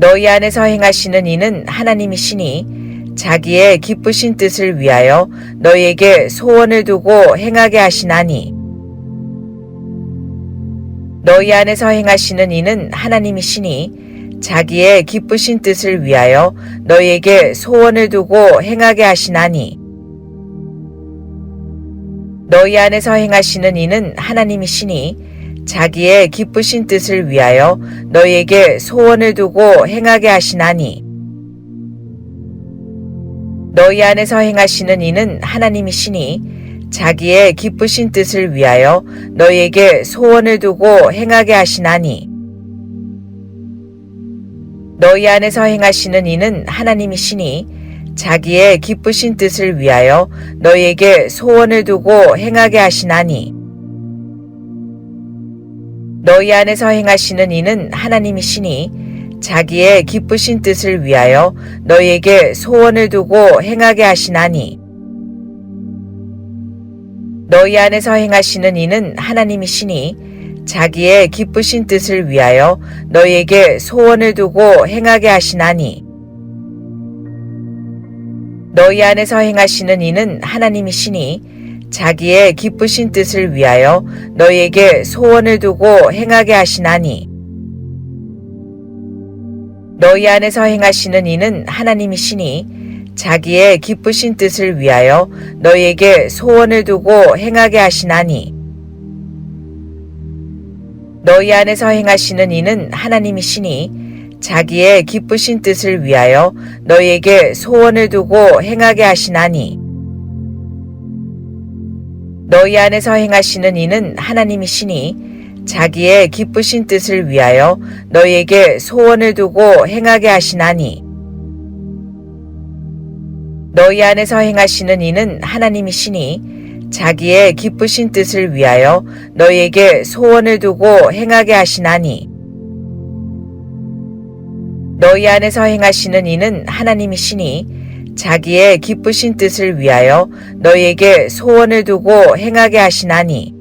너희 안에서 행하시는 이는 하나님이시니 자기의 기쁘신 뜻을 위하여 너희에게 소원을 두고 행하게 하시나니. 너희 안에서 행하시는 이는 하나님이시니 자기의 기쁘신 뜻을 위하여 너희에게 소원을 두고 행하게 하시나니. 너희 안에서 행하시는 이는 하나님이시니 자기의 기쁘신 뜻을 위하여 너희에게 소원을 두고 행하게 하시나니. 너희 안에서 행하시는 이는 하나님이시니 자기의 기쁘신 뜻을 위하여 너희에게 소원을 두고 행하게 하시나니. 너희 안에서 행하시는 이는 하나님이시니 자기의 기쁘신 뜻을 위하여 너희에게 소원을 두고 행하게 하시나니 너희 안에서 행하시는 이는 하나님이시니 자기의 기쁘신 뜻을 위하여 너희에게 소원을 두고 행하게 하시나니. 너희 안에서 행하시는 이는 하나님이시니 자기의 기쁘신 뜻을 위하여 너희에게 소원을 두고 행하게 하시나니. 너희 안에서 행하시는 이는 하나님이시니 자기의 기쁘신 뜻을 위하여 너희에게 소원을 두고 행하게 하시나니. 너희 안에서 행하시는 이는 하나님이시니 자기의 기쁘신 뜻을 위하여 너희에게 소원을 두고 행하게 하시나니. 너희 안에서 행하시는 이는 하나님이시니 자기의 기쁘신 뜻을 위하여 너희에게 소원을 두고 행하게 하시나니 너희 안에서 행하시는 이는 하나님이시니 자기의 기쁘신 뜻을 위하여 너희에게 소원을 두고 행하게 하시나니. 너희 안에서 행하시는 이는 하나님이시니 자기의 기쁘신 뜻을 위하여 너희에게 소원을 두고 행하게 하시나니. 너희 안에서 행하시는 이는 하나님이시니 자기의 기쁘신 뜻을 위하여 너희에게 소원을 두고 행하게 하시나니.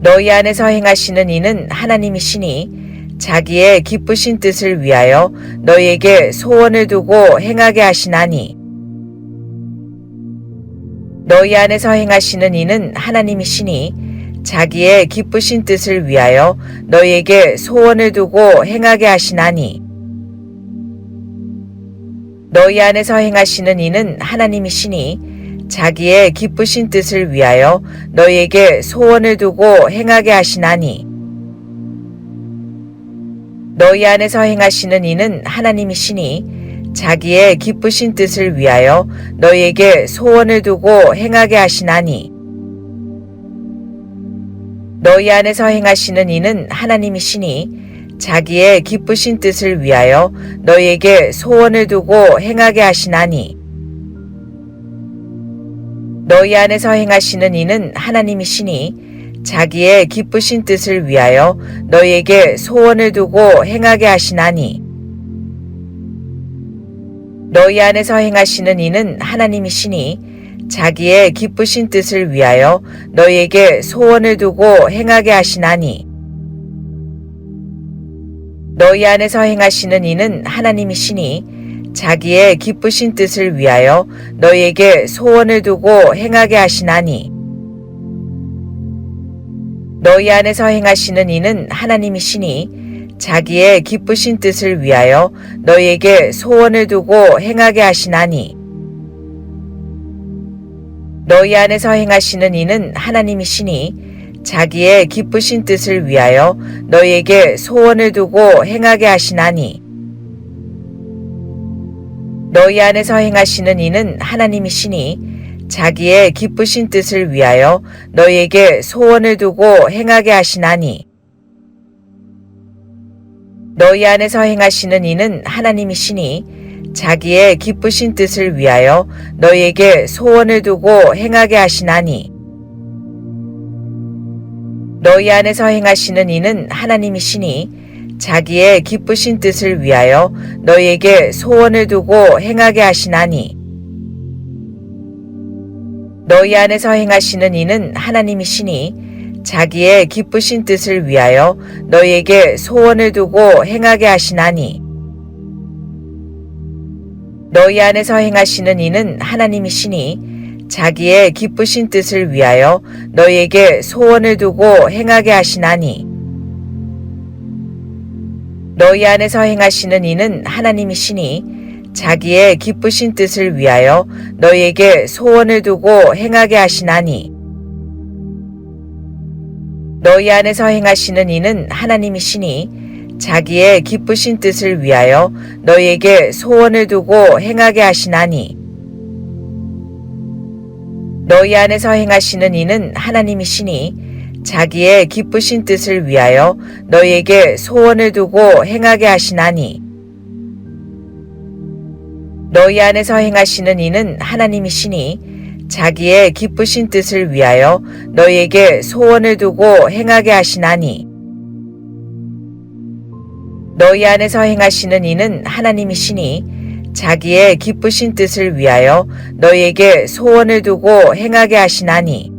너희 안에서 행하시는 이는 하나님이시니 자기의 기쁘신 뜻을 위하여 너희에게 소원을 두고 행하게 하시나니. 너희 안에서 행하시는 이는 하나님이시니 자기의 기쁘신 뜻을 위하여 너희에게 소원을 두고 행하게 하시나니 너희 안에서 행하시는 이는 하나님이시니 자기의 기쁘신 뜻을 위하여 너희에게 소원을 두고 행하게 하시나니. 너희 안에서 행하시는 이는 하나님이시니 자기의 기쁘신 뜻을 위하여 너희에게 소원을 두고 행하게 하시나니. 너희 안에서 행하시는 이는 하나님이시니 자기의 기쁘신 뜻을 위하여 너희에게 소원을 두고 행하게 하시나니. 너희 안에서 행하시는 이는 하나님이시니 자기의 기쁘신 뜻을 위하여 너희에게 소원을 두고 행하게 하시나니. 너희 안에서 행하시는 이는 하나님이시니 자기의 기쁘신 뜻을 위하여 너희에게 소원을 두고 행하게 하시나니 너희 안에서 행하시는 이는 하나님이시니 자기의 기쁘신 뜻을 위하여 너희에게 소원을 두고 행하게 하시나니. 너희 안에서 행하시는 이는 하나님이시니 자기의 기쁘신 뜻을 위하여 너희에게 소원을 두고 행하게 하시나니. 너희 안에서 행하시는 이는 하나님이시니 자기의 기쁘신 뜻을 위하여 너희에게 소원을 두고 행하게 하시나니. 너희 안에서 행하시는 이는 하나님이시니 자기의 기쁘신 뜻을 위하여 너희에게 소원을 두고 행하게 하시나니. 너희 안에서 행하시는 이는 하나님이시니 자기의 기쁘신 뜻을 위하여 너희에게 소원을 두고 행하게 하시나니 너희 안에서 행하시는 이는 하나님이시니 자기의 기쁘신 뜻을 위하여 너희에게 소원을 두고 행하게 하시나니. 너희 안에서 행하시는 이는 하나님이시니 자기의 기쁘신 뜻을 위하여 너희에게 소원을 두고 행하게 하시나니. 너희 안에서 행하시는 이는 하나님이시니 자기의 기쁘신 뜻을 위하여 너희에게 소원을 두고 행하게 하시나니. 너희 안에서 행하시는 이는 하나님이시니 자기의 기쁘신 뜻을 위하여 너희에게 소원을 두고 행하게 하시나니. 너희 안에서 행하시는 이는 하나님이시니 자기의 기쁘신 뜻을 위하여 너희에게 소원을 두고 행하게 하시나니 너희 안에서 행하시는 이는 하나님이시니 자기의 기쁘신 뜻을 위하여 너희에게 소원을 두고 행하게 하시나니. 너희 안에서 행하시는 이는 하나님이시니 자기의 기쁘신 뜻을 위하여 너희에게 소원을 두고 행하게 하시나니. 너희 안에서 행하시는 이는 하나님이시니 자기의 기쁘신 뜻을 위하여 너희에게 소원을 두고 행하게 하시나니.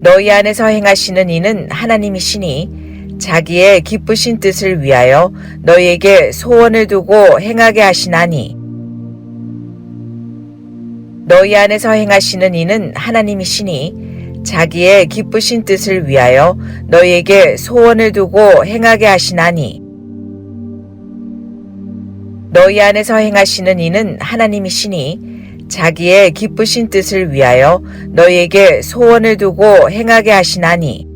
너희 안에서 행하시는 이는 하나님이시니 자기의 기쁘신 뜻을 위하여 너희에게 소원을 두고 행하게 하시나니. 너희 안에서 행하시는 이는 하나님이시니 자기의 기쁘신 뜻을 위하여 너희에게 소원을 두고 행하게 하시나니 너희 안에서 행하시는 이는 하나님이시니 자기의 기쁘신 뜻을 위하여 너희에게 소원을 두고 행하게 하시나니.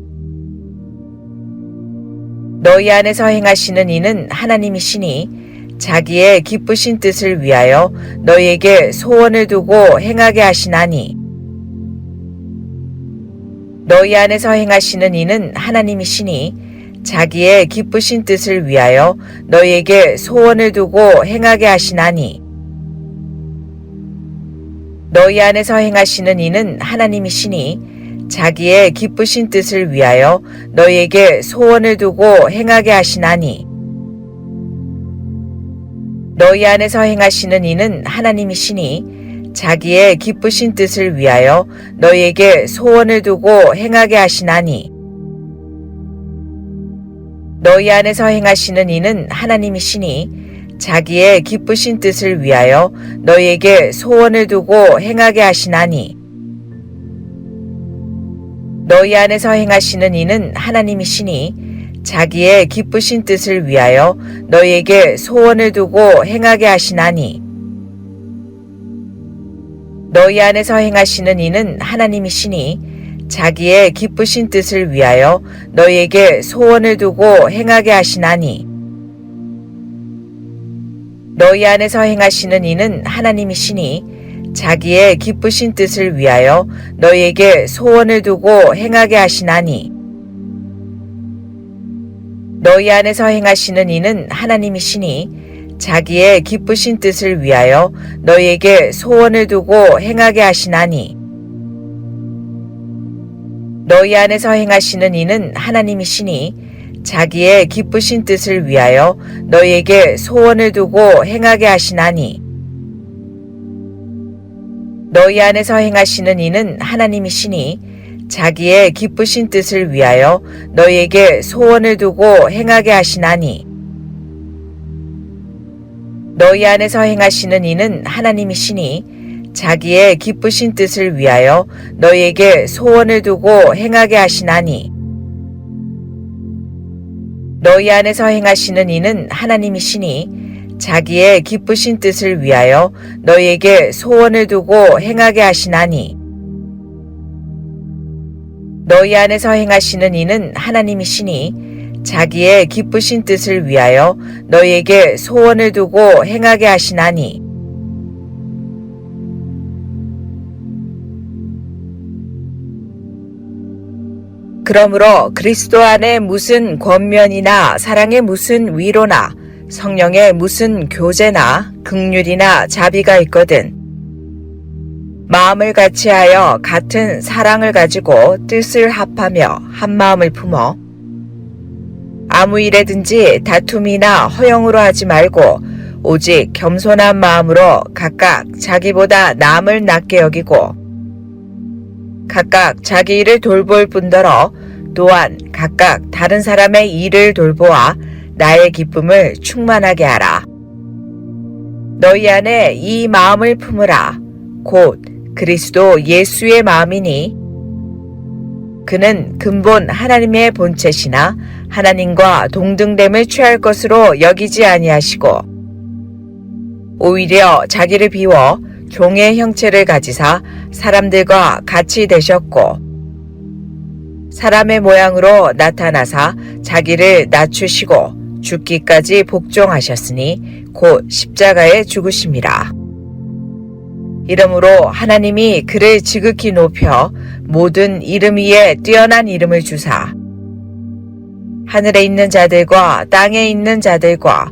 너희 안에서 행하시는 이는 하나님이시니 자기의 기쁘신 뜻을 위하여 너희에게 소원을 두고 행하게 하시나니. 너희 안에서 행하시는 이는 하나님이시니 자기의 기쁘신 뜻을 위하여 너희에게 소원을 두고 행하게 하시나니. 너희 안에서 행하시는 이는 하나님이시니 자기의 기쁘신 뜻을 위하여 너희에게 소원을 두고 행하게 하시나니. 너희 안에서 행하시는 이는 하나님이시니 자기의 기쁘신 뜻을 위하여 너희에게 소원을 두고 행하게 하시나니 너희 안에서 행하시는 이는 하나님이시니 자기의 기쁘신 뜻을 위하여 너희에게 소원을 두고 행하게 하시나니. 너희 안에서 행하시는 이는 하나님이시니 자기의 기쁘신 뜻을 위하여 너희에게 소원을 두고 행하게 하시나니. 너희 안에서 행하시는 이는 하나님이시니 자기의 기쁘신 뜻을 위하여 너희에게 소원을 두고 행하게 하시나니. 너희 안에서 행하시는 이는 하나님이시니 자기의 기쁘신 뜻을 위하여 너희에게 소원을 두고 행하게 하시나니. 너희 안에서 행하시는 이는 하나님이시니 자기의 기쁘신 뜻을 위하여 너희에게 소원을 두고 행하게 하시나니 너희 안에서 행하시는 이는 하나님이시니 자기의 기쁘신 뜻을 위하여 너희에게 소원을 두고 행하게 하시나니. 너희 안에서 행하시는 이는 하나님이시니 자기의 기쁘신 뜻을 위하여 너희에게 소원을 두고 행하게 하시나니. 너희 안에서 행하시는 이는 하나님이시니 자기의 기쁘신 뜻을 위하여 너희에게 소원을 두고 행하게 하시나니. 너희 안에서 행하시는 이는 하나님이시니 자기의 기쁘신 뜻을 위하여 너희에게 소원을 두고 행하게 하시나니. 너희 안에서 행하시는 이는 하나님이시니 자기의 기쁘신 뜻을 위하여 너희에게 소원을 두고 행하게 하시나니 그러므로 그리스도 안에 무슨 권면이나 사랑의 무슨 위로나 성령의 무슨 교제나 극률이나 자비가 있거든. 마음을 같이하여 같은 사랑을 가지고 뜻을 합하며 한 마음을 품어 아무 일에든지 다툼이나 허영으로 하지 말고 오직 겸손한 마음으로 각각 자기보다 남을 낮게 여기고 각각 자기 일을 돌볼 뿐더러 또한 각각 다른 사람의 일을 돌보아 나의 기쁨을 충만하게 하라. 너희 안에 이 마음을 품으라. 곧 그리스도 예수의 마음이니 그는 근본 하나님의 본체시나 하나님과 동등됨을 취할 것으로 여기지 아니하시고 오히려 자기를 비워 종의 형체를 가지사 사람들과 같이 되셨고 사람의 모양으로 나타나사 자기를 낮추시고 죽기까지 복종하셨으니 곧 십자가에 죽으심이라. 이러므로 하나님이 그를 지극히 높여 모든 이름 위에 뛰어난 이름을 주사 하늘에 있는 자들과 땅에 있는 자들과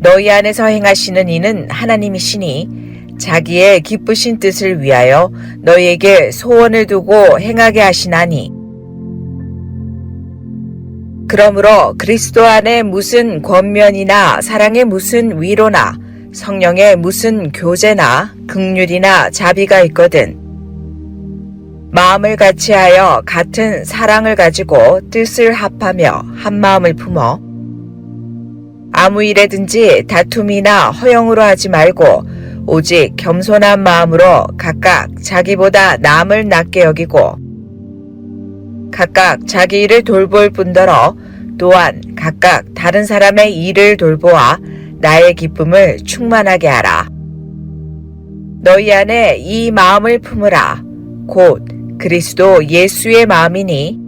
너희 안에서 행하시는 이는 하나님이시니 자기의 기쁘신 뜻을 위하여 너희에게 소원을 두고 행하게 하시나니. 그러므로 그리스도 안에 무슨 권면이나 사랑의 무슨 위로나 성령의 무슨 교제나 극률이나 자비가 있거든 마음을 같이하여 같은 사랑을 가지고 뜻을 합하며 한 마음을 품어 아무 일에든지 다툼이나 허영으로 하지 말고 오직 겸손한 마음으로 각각 자기보다 남을 낮게 여기고 각각 자기 일을 돌볼 뿐더러 또한 각각 다른 사람의 일을 돌보아 나의 기쁨을 충만하게 하라. 너희 안에 이 마음을 품으라. 곧 그리스도 예수의 마음이니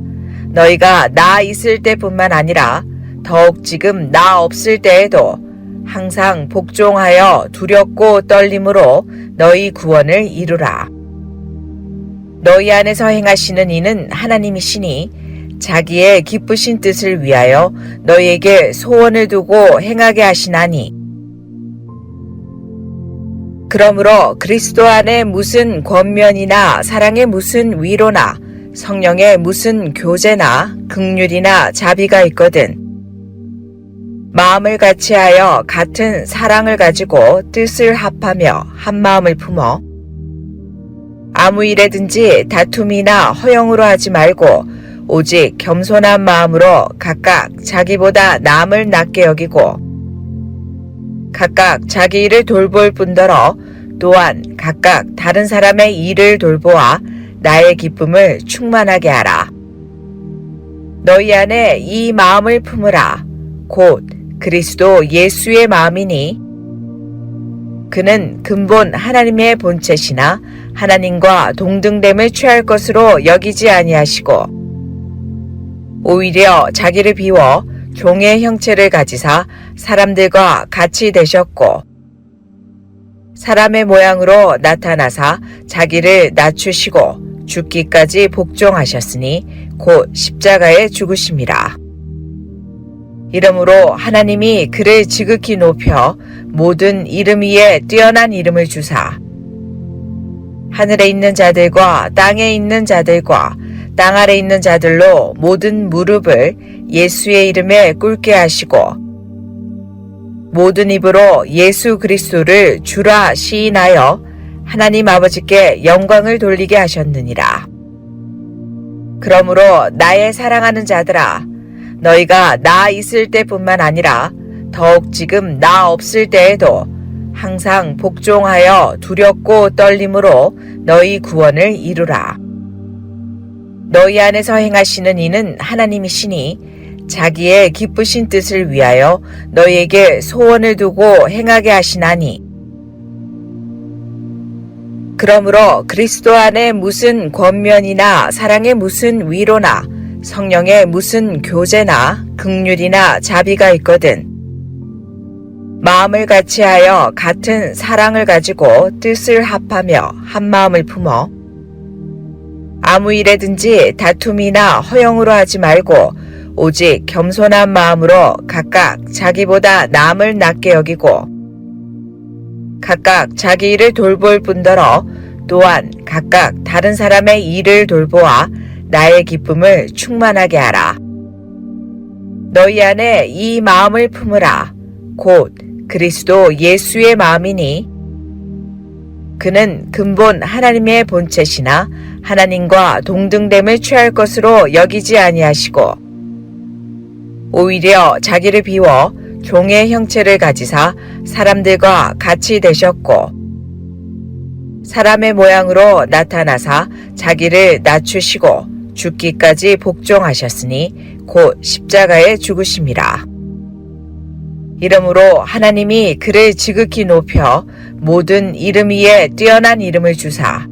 너희가 나 있을 때뿐만 아니라 더욱 지금 나 없을 때에도 항상 복종하여 두렵고 떨림으로 너희 구원을 이루라. 너희 안에서 행하시는 이는 하나님이시니 자기의 기쁘신 뜻을 위하여 너희에게 소원을 두고 행하게 하시나니 그러므로 그리스도 안에 무슨 권면이나 사랑의 무슨 위로나 성령의 무슨 교제나 극률이나 자비가 있거든. 마음을 같이하여 같은 사랑을 가지고 뜻을 합하며 한 마음을 품어. 아무 일에든지 다툼이나 허영으로 하지 말고 오직 겸손한 마음으로 각각 자기보다 남을 낮게 여기고 각각 자기 일을 돌볼 뿐더러 또한 각각 다른 사람의 일을 돌보아 나의 기쁨을 충만하게 하라. 너희 안에 이 마음을 품으라. 곧 그리스도 예수의 마음이니 그는 근본 하나님의 본체시나 하나님과 동등됨을 취할 것으로 여기지 아니하시고 오히려 자기를 비워 종의 형체를 가지사 사람들과 같이 되셨고 사람의 모양으로 나타나사 자기를 낮추시고 죽기까지 복종하셨으니 곧 십자가에 죽으심이라. 이러므로 하나님이 그를 지극히 높여 모든 이름 위에 뛰어난 이름을 주사 하늘에 있는 자들과 땅에 있는 자들과 땅 아래 있는 자들로 모든 무릎을 예수의 이름에 꿇게 하시고 모든 입으로 예수 그리스도를 주라 시인하여 하나님 아버지께 영광을 돌리게 하셨느니라. 그러므로 나의 사랑하는 자들아 너희가 나 있을 때뿐만 아니라 더욱 지금 나 없을 때에도 항상 복종하여 두렵고 떨림으로 너희 구원을 이루라. 너희 안에서 행하시는 이는 하나님이시니 자기의 기쁘신 뜻을 위하여 너희에게 소원을 두고 행하게 하시나니 그러므로 그리스도 안에 무슨 권면이나 사랑의 무슨 위로나 성령의 무슨 교제나 극률이나 자비가 있거든 마음을 같이하여 같은 사랑을 가지고 뜻을 합하며 한 마음을 품어 아무 일에든지 다툼이나 허영으로 하지 말고 오직 겸손한 마음으로 각각 자기보다 남을 낮게 여기고 각각 자기 일을 돌볼 뿐더러 또한 각각 다른 사람의 일을 돌보아 나의 기쁨을 충만하게 하라. 너희 안에 이 마음을 품으라. 곧 그리스도 예수의 마음이니 그는 근본 하나님의 본체시나 하나님과 동등됨을 취할 것으로 여기지 아니하시고 오히려 자기를 비워 종의 형체를 가지사 사람들과 같이 되셨고 사람의 모양으로 나타나사 자기를 낮추시고 죽기까지 복종하셨으니 곧 십자가에 죽으심이라. 이러므로 하나님이 그를 지극히 높여 모든 이름 위에 뛰어난 이름을 주사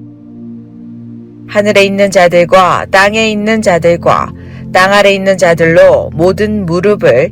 하늘에 있는 자들과 땅에 있는 자들과 땅 아래 있는 자들로 모든 무릎을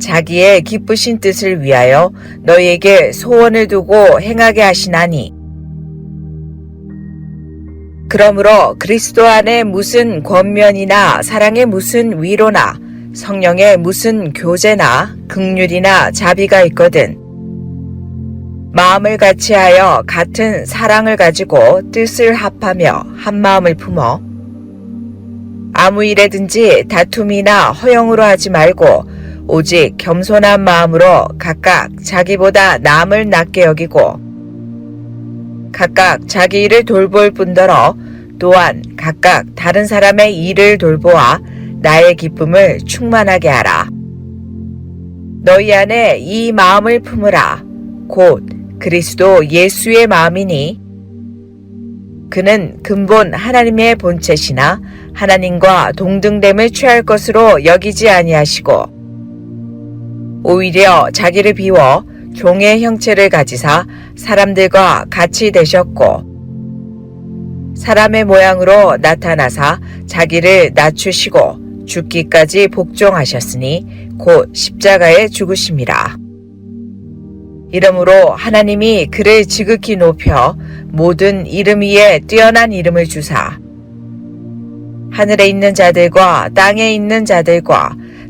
자기의 기쁘신 뜻을 위하여 너희에게 소원을 두고 행하게 하시나니. 그러므로 그리스도 안에 무슨 권면이나 사랑의 무슨 위로나 성령의 무슨 교제나 극률이나 자비가 있거든 마음을 같이하여 같은 사랑을 가지고 뜻을 합하며 한 마음을 품어 아무 일에든지 다툼이나 허영으로 하지 말고 오직 겸손한 마음으로 각각 자기보다 남을 낮게 여기고 각각 자기 일을 돌볼 뿐더러 또한 각각 다른 사람의 일을 돌보아 나의 기쁨을 충만하게 하라. 너희 안에 이 마음을 품으라. 곧 그리스도 예수의 마음이니 그는 근본 하나님의 본체시나 하나님과 동등됨을 취할 것으로 여기지 아니하시고 오히려 자기를 비워 종의 형체를 가지사 사람들과 같이 되셨고 사람의 모양으로 나타나사 자기를 낮추시고 죽기까지 복종하셨으니 곧 십자가에 죽으심이라. 이러므로 하나님이 그를 지극히 높여 모든 이름 위에 뛰어난 이름을 주사 하늘에 있는 자들과 땅에 있는 자들과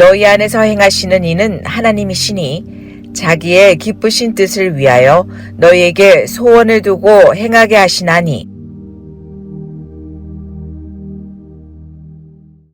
너희 안에서 행하시는 이는 하나님이시니 자기의 기쁘신 뜻을 위하여 너희에게 소원을 두고 행하게 하시나니